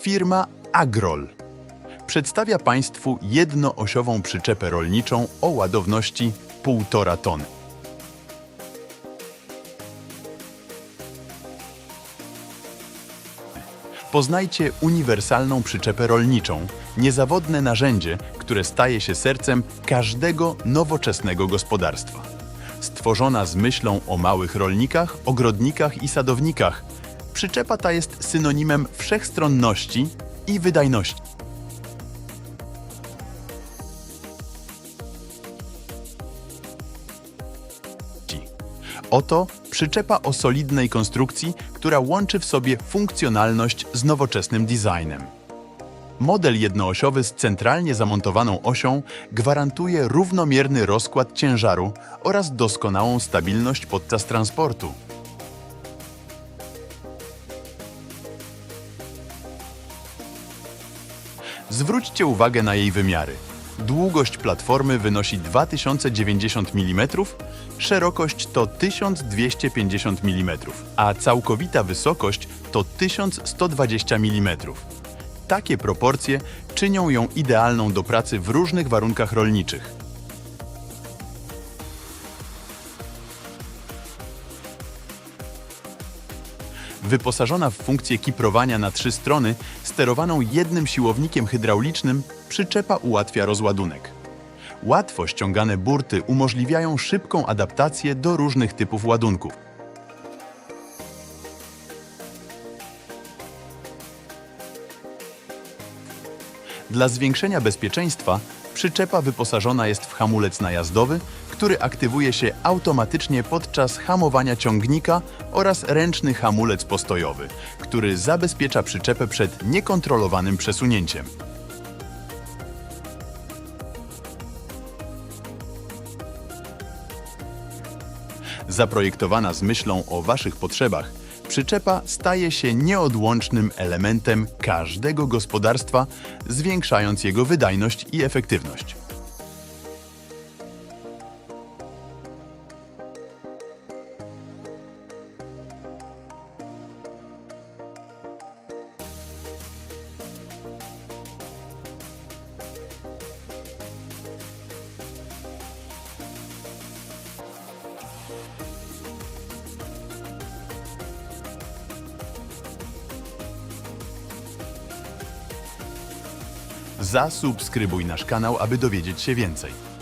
Firma Agrol przedstawia Państwu jednoosiową przyczepę rolniczą o ładowności 1,5 tony. Poznajcie uniwersalną przyczepę rolniczą, niezawodne narzędzie, które staje się sercem każdego nowoczesnego gospodarstwa. Stworzona z myślą o małych rolnikach, ogrodnikach i sadownikach, przyczepa ta jest synonimem wszechstronności i wydajności. Oto przyczepa o solidnej konstrukcji, która łączy w sobie funkcjonalność z nowoczesnym designem. Model jednoosiowy z centralnie zamontowaną osią gwarantuje równomierny rozkład ciężaru oraz doskonałą stabilność podczas transportu. Zwróćcie uwagę na jej wymiary. Długość platformy wynosi 2090 mm, szerokość to 1250 mm, a całkowita wysokość to 1120 mm. Takie proporcje czynią ją idealną do pracy w różnych warunkach rolniczych. Wyposażona w funkcję kiprowania na trzy strony, sterowaną jednym siłownikiem hydraulicznym, przyczepa ułatwia rozładunek. Łatwo ściągane burty umożliwiają szybką adaptację do różnych typów ładunków. Dla zwiększenia bezpieczeństwa przyczepa wyposażona jest w hamulec najazdowy, który aktywuje się automatycznie podczas hamowania ciągnika oraz ręczny hamulec postojowy, który zabezpiecza przyczepę przed niekontrolowanym przesunięciem. Zaprojektowana z myślą o Waszych potrzebach, przyczepa staje się nieodłącznym elementem każdego gospodarstwa, zwiększając jego wydajność i efektywność. Zasubskrybuj nasz kanał, aby dowiedzieć się więcej.